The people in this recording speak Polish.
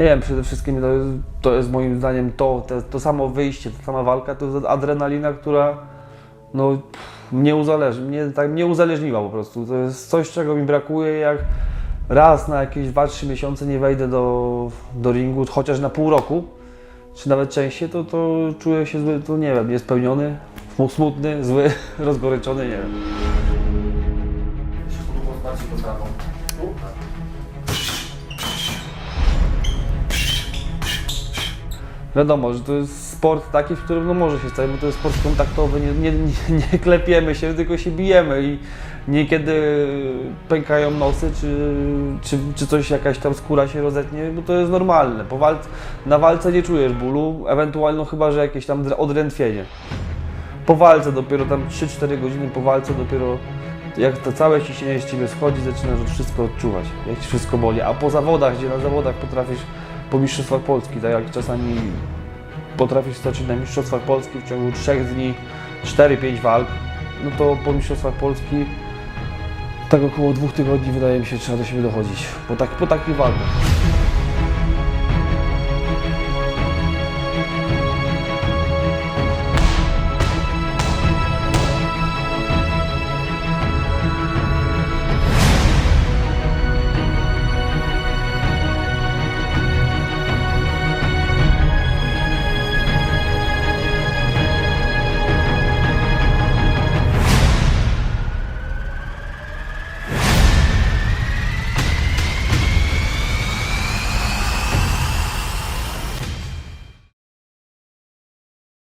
Nie wiem, przede wszystkim to jest, to jest moim zdaniem to, to, to samo wyjście, ta sama walka, to jest adrenalina, która no, mnie, uzależni, mnie, tak, mnie uzależniła po prostu. To jest coś, czego mi brakuje, jak raz na jakieś 2-3 miesiące nie wejdę do, do ringu, chociaż na pół roku, czy nawet częściej, to, to czuję się zły, to nie wiem, niespełniony, smutny, zły, rozgoryczony, nie wiem. Wiadomo, że to jest sport taki, w którym no może się stać, bo to jest sport kontaktowy, nie, nie, nie, klepiemy się, tylko się bijemy i niekiedy pękają nosy, czy, czy, czy coś, jakaś tam skóra się rozetnie, bo to jest normalne. Po walce, na walce nie czujesz bólu, ewentualnie chyba, że jakieś tam odrętwienie. Po walce dopiero tam 3-4 godziny po walce dopiero jak to całe ciśnienie z Ciebie schodzi, zaczynasz wszystko odczuwać, jak Ci wszystko boli. A po zawodach, gdzie na zawodach potrafisz po Mistrzostwach Polski, tak jak czasami potrafisz stoczyć na Mistrzostwach Polski w ciągu 3 dni 4-5 walk, no to po Mistrzostwach Polski tak około dwóch tygodni wydaje mi się trzeba do siebie dochodzić, po, tak, po takich walkach.